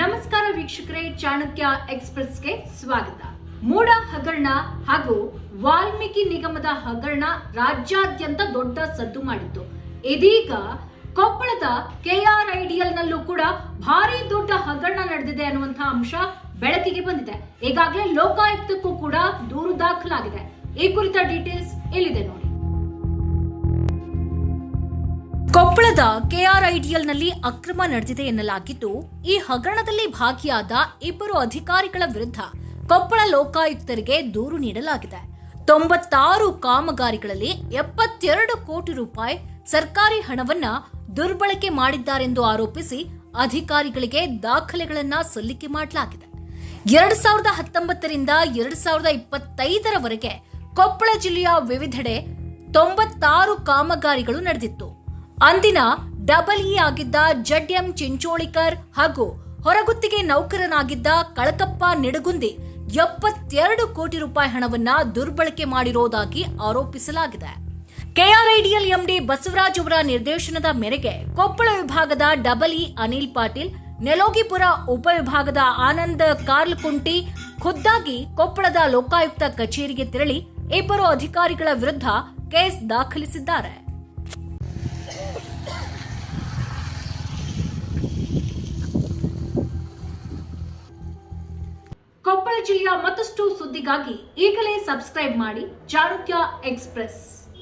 ನಮಸ್ಕಾರ ವೀಕ್ಷಕರೇ, ಚಾಣಕ್ಯ ಎಕ್ಸ್ಪ್ರೆಸ್ಗೆ ಸ್ವಾಗತ. ಮೂಡ ಹಗರಣ ಹಾಗೂ ವಾಲ್ಮೀಕಿ ನಿಗಮದ ಹಗರಣ ರಾಜ್ಯಾದ್ಯಂತ ದೊಡ್ಡ ಸದ್ದು ಮಾಡಿತ್ತು. ಇದೀಗ ಕೊಪ್ಪಳದ ಕೆಆರ್ ಐಡಿಎಲ್ ನಲ್ಲೂ ಕೂಡ ಭಾರಿ ದೊಡ್ಡ ಹಗರಣ ನಡೆದಿದೆ ಅನ್ನುವಂತಹ ಅಂಶ ಬೆಳಕಿಗೆ ಬಂದಿದೆ. ಈಗಾಗಲೇ ಲೋಕಾಯುಕ್ತಕ್ಕೂ ಕೂಡ ದೂರು ದಾಖಲಾಗಿದೆ. ಈ ಕುರಿತ ಡೀಟೇಲ್ಸ್ ಎಲ್ಲಿದೆ ನೋಡಿ. ಕೊಪ್ಪಳದ ಕೆಆರ್ಐಡಿಎಲ್ನಲ್ಲಿ ಅಕ್ರಮ ನಡೆದಿದೆ ಎನ್ನಲಾಗಿದ್ದು, ಈ ಹಗರಣದಲ್ಲಿ ಭಾಗಿಯಾದ ಇಬ್ಬರು ಅಧಿಕಾರಿಗಳ ವಿರುದ್ಧ ಕೊಪ್ಪಳ ಲೋಕಾಯುಕ್ತರಿಗೆ ದೂರು ನೀಡಲಾಗಿದೆ. ತೊಂಬತ್ತಾರು ಕಾಮಗಾರಿಗಳಲ್ಲಿ ಎಪ್ಪತ್ತೆರಡು ಕೋಟಿ ರೂಪಾಯಿ ಸರ್ಕಾರಿ ಹಣವನ್ನ ದುರ್ಬಳಕೆ ಮಾಡಿದ್ದಾರೆಂದು ಆರೋಪಿಸಿ ಅಧಿಕಾರಿಗಳಿಗೆ ದಾಖಲೆಗಳನ್ನ ಸಲ್ಲಿಕೆ ಮಾಡಲಾಗಿದೆ. ಎರಡ್ ಸಾವಿರದ ಹತ್ತೊಂಬತ್ತರಿಂದ ಎರಡ್ ಸಾವಿರದ ಇಪ್ಪತ್ತೈದರವರೆಗೆ ಕೊಪ್ಪಳ ಜಿಲ್ಲೆಯ ವಿವಿಧೆಡೆ ತೊಂಬತ್ತಾರು ಕಾಮಗಾರಿಗಳು ನಡೆದಿತ್ತು. ಅಂದಿನ ಡಬಲ್ ಇ ಆಗಿದ್ದ ಜಡ್ ಎಂ ಚಿಂಚೋಳಿಕರ್ ಹಾಗೂ ಹೊರಗುತ್ತಿಗೆ ನೌಕರನಾಗಿದ್ದ ಕಳಕಪ್ಪ ನಿಡಗುಂದಿ ಎಪ್ಪತ್ತೆರಡು ಕೋಟಿ ರೂಪಾಯಿ ಹಣವನ್ನ ದುರ್ಬಳಕೆ ಮಾಡಿರೋದಾಗಿ ಆರೋಪಿಸಲಾಗಿದೆ. ಕೆಆರ್ಐಡಿಎಲ್ ಎಂಡಿ ಬಸವರಾಜ್ ಅವರ ನಿರ್ದೇಶನದ ಮೇರೆಗೆ ಕೊಪ್ಪಳ ವಿಭಾಗದ ಡಬಲ್ ಇ ಅನಿಲ್ ಪಾಟೀಲ್, ನೆಲೋಗಿಪುರ ಉಪವಿಭಾಗದ ಆನಂದ್ ಕಾರ್ಲ್ಕುಂಟಿ ಖುದ್ದಾಗಿ ಕೊಪ್ಪಳದ ಲೋಕಾಯುಕ್ತ ಕಚೇರಿಗೆ ತೆರಳಿ ಇಬ್ಬರು ಅಧಿಕಾರಿಗಳ ವಿರುದ್ಧ ಕೇಸ್ ದಾಖಲಿಸಿದ್ದಾರೆ. ಕೊಪ್ಪಳ ಜಿಲ್ಲೆಯ ಮತ್ತಷ್ಟು ಸುದ್ದಿಗಾಗಿ ಈಗಲೇ ಸಬ್ಸ್ಕ್ರೈಬ್ ಮಾಡಿ ಚಾಣಕ್ಯ ಎಕ್ಸ್ಪ್ರೆಸ್.